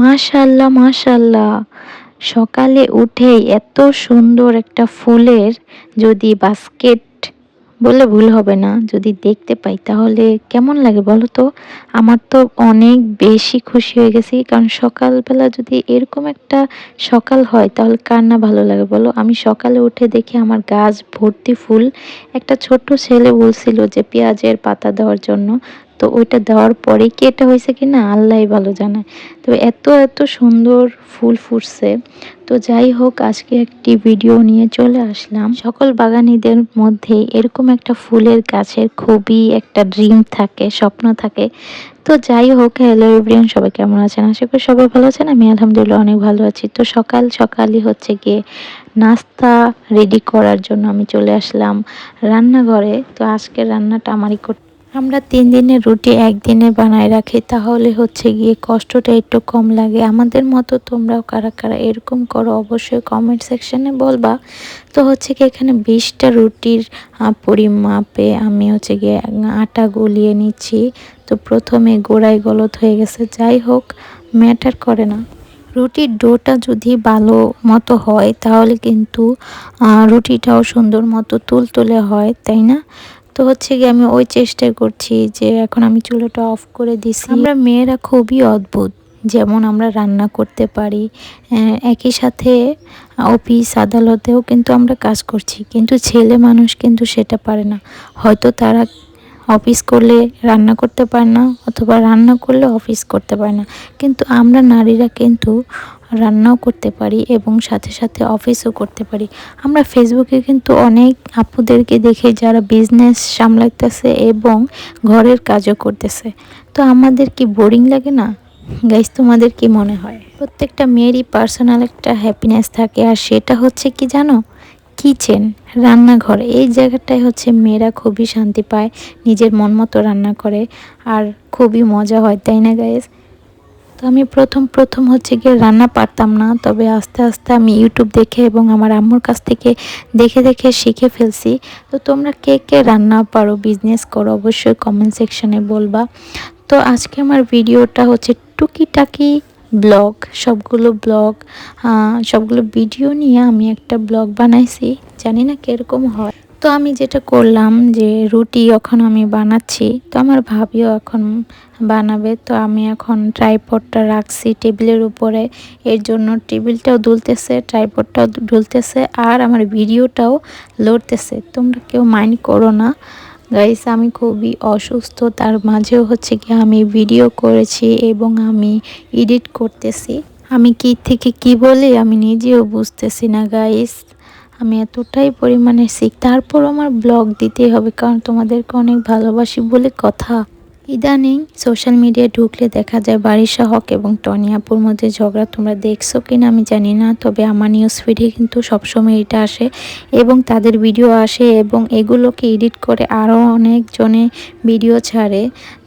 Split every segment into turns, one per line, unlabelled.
মাশাল্লাহ মাশাল্লাহ। সকালে উঠেই এত সুন্দর একটা ফুলের যদি বাস্কেট বলে ভুল হবে না, যদি দেখতে পাই তাহলে কেমন লাগে বলো তো? আমার তো অনেক বেশি খুশি হয়ে গেছি, কারণ সকালবেলা যদি এরকম একটা সকাল হয় তাহলে কার না ভালো লাগে বলো? আমি সকালে উঠে দেখি আমার গাছ ভর্তি ফুল। একটা ছোট্ট ছেলে বলছিল যে পেঁয়াজের পাতা দেওয়ার জন্য। তো ওইটা দেওয়ার পরে কি এটা হয়েছে কি না আল্লাহ ভালো জানায় তো এত এত সুন্দর ফুল ফুটছে। তো যাই হোক, আজকে একটি ভিডিও নিয়ে চলে আসলাম। সকল বাগানিদের মধ্যে এরকম একটা ফুলের গাছের খুবই একটা ড্রিম থাকে, স্বপ্ন থাকে। তো যাই হোক হ্যালো এভরিয়ান সবাই কেমন আছেন? আশা করি সবাই ভালো আছেন। আমি আলহামদুলিল্লাহ অনেক ভালো আছি। তো সকাল সকালই হচ্ছে গিয়ে নাস্তা রেডি করার জন্য আমি চলে আসলাম রান্নাঘরে। তো আজকে রান্নাটা আমারই করতে আমরা তিন দিনের রুটি একদিনে বানায় রাখি, তাহলে হচ্ছে গিয়ে কষ্টটা একটু কম লাগে। আমাদের মতো তোমরাও কারা কারা এরকম করো, অবশ্যই কমেন্ট সেকশানে বলবা। তো হচ্ছে কি এখানে বিশটা রুটির পরিমাপে আমি হচ্ছে গিয়ে আটা গলিয়ে নিচ্ছি। তো প্রথমে গোড়ায় গলত হয়ে গেছে, যাই হোক ম্যাটার করে না। রুটির ডোটা যদি ভালো মতো হয়, তাহলে কিন্তু রুটিটাও সুন্দর মতো তুলতুলে হয়, তাই না? তো হচ্ছে গিয়ে আমি ওই চেষ্টাই করছি যে এখন আমি চুলোটা অফ করে দিছি। আমরা মেয়েরা খুবই অদ্ভুত, যেমন আমরা রান্না করতে পারি একই সাথে অফিস আদালতেও কিন্তু আমরা কাজ করছি, কিন্তু ছেলে মানুষ কিন্তু সেটা পারে না। হয়তো তারা অফিস করলে রান্না করতে পারে না, অথবা রান্না করলে অফিস করতে পারে না। কিন্তু আমরা নারীরা কিন্তু রান্নাও করতে পারি এবং সাথে সাথে অফিসও করতে পারি। আমরা ফেসবুকে কিন্তু অনেক আপুদেরকে দেখে যারা বিজনেস সামলাইতেছে এবং ঘরের কাজও করতেছে। তো আমাদের কি বোরিং লাগে না? গাইজ তোমাদের কি মনে হয়? প্রত্যেকটা মেয়েরই পার্সোনাল একটা হ্যাপিনেস থাকে, আর সেটা হচ্ছে কি জানো? কিচেন, রান্নাঘর। এই জায়গাটায় হচ্ছে মেয়েরা খুবই শান্তি পায়, নিজের মন মতো রান্না করে আর খুবই মজা হয়, তাই না গাইজ তো আমি প্রথম প্রথম হচ্ছে গিয়ে রান্না পারতাম না, তবে আস্তে আস্তে আমি ইউটিউব দেখে এবং আমার আম্মুর কাছ থেকে দেখে দেখে শিখে ফেলছি। তো তোমরা কে কে রান্না পারো বিজনেস করো, অবশ্যই কমেন্ট সেকশনে বলবা। তো আজকে আমার ভিডিওটা হচ্ছে টুকিটাকি ব্লগ, সবগুলো ব্লগ সবগুলো ভিডিও নিয়ে আমি একটা ব্লগ বানাইছি, জানি না কীরকম হয়। তো আমি যেটা করলাম যে রুটি এখন আমি বানাচ্ছি, তো আমার ভাবিও এখন বানাবে, তো আমি এখন ট্রাইপডটা রাখছি টেবিলের উপরে, এর জন্য টেবিলটাও দুলতেছে ট্রাইপডটাও দুলতেছে, আর আমার ভিডিওটাও লড়তেছে। তোমরা কেউ মাইন্ড করো না। গাইস আমি খুবই অসুস্থ, তার মাঝেও হচ্ছে কি আমি ভিডিও করেছি এবং আমি এডিট করতেছি। আমি কি থেকে কি বলি আমি নিজেও বুঝতেছি না গাইস আমি এতটাই পরিমাণে শিখ তারপর আমার ব্লগ দিতেই হবে, কারণ তোমাদেরকে অনেক ভালোবাসি বলে কথা। ইদানিং সোশ্যাল মিডিয়ায় ঢুকলে দেখা যায় বারিশা হক এবং টনিয়াপুর মধ্যে ঝগড়া তোমরা দেখছ কি না আমি জানি না, তবে আমার নিউজ ফিডে কিন্তু সবসময় এটা আসে এবং তাদের ভিডিও আসে এবং এগুলোকে এডিট করে আরও অনেকজনে ভিডিও ছাড়ে।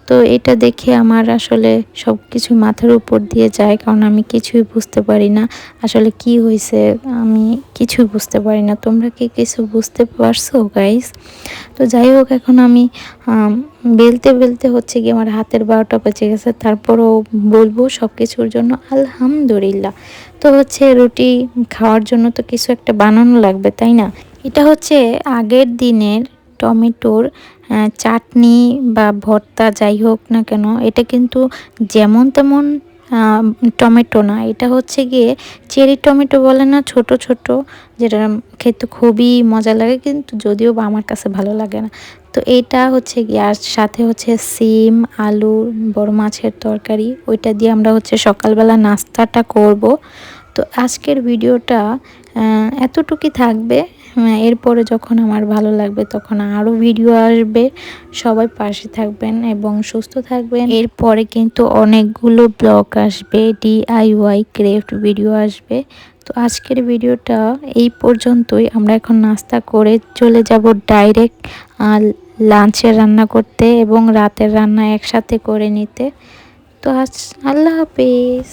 তো এটা দেখে আমার আসলে সব কিছু মাথার উপর দিয়ে যায়, কারণ আমি কিছুই বুঝতে পারি না। আসলে কি হয়েছে আমি কিছুই বুঝতে পারি না। তোমরা কি কিছু বুঝতে পারছ গাইস তো যাই হোক, এখন আমি বেলতে বেলতে হচ্ছে কি আমার হাতের বারোটা বেঁচে গেছে। তারপরও বলব সব কিছুর জন্য আলহামদুলিল্লাহ। তো হচ্ছে রুটি খাওয়ার জন্য তো কিছু একটা বানানো লাগবে, তাই না? এটা হচ্ছে আগের দিনের টমেটোর চাটনি বা ভর্তা যাই হোক না কেন, এটা কিন্তু যেমন তেমন টমেটো না। এটা হচ্ছে গিয়ে চেরি টমেটো বলে না, ছোট ছোট, যেটা খেতে খুবই মজা লাগে, কিন্তু যদিও বা আমার কাছে ভালো লাগে না। তো এটা হচ্ছে গিয়ে, আর সাথে হচ্ছে সিম, আলু, বড় মাছের তরকারি, ওইটা দিয়ে আমরা হচ্ছে সকালবেলা নাস্তাটা করব। তো আজকের ভিডিওটা এতটুকুই থাকবে। এরপরে যখন আমার ভালো লাগবে তখন আরও ভিডিও আসবে। সবাই পাশে থাকবেন এবং সুস্থ থাকবেন। এরপরে কিন্তু অনেকগুলো ব্লগ আসবে ডিআইওয়াই ক্রেফট ভিডিও আসবে। তো আজকের ভিডিওটা এই পর্যন্তই। আমরা এখন নাস্তা করে চলে যাব ডাইরেক্ট লাঞ্চের রান্না করতে এবং রাতের রান্না একসাথে করে নিতে। তো আজ আল্লাহ হাফিজ।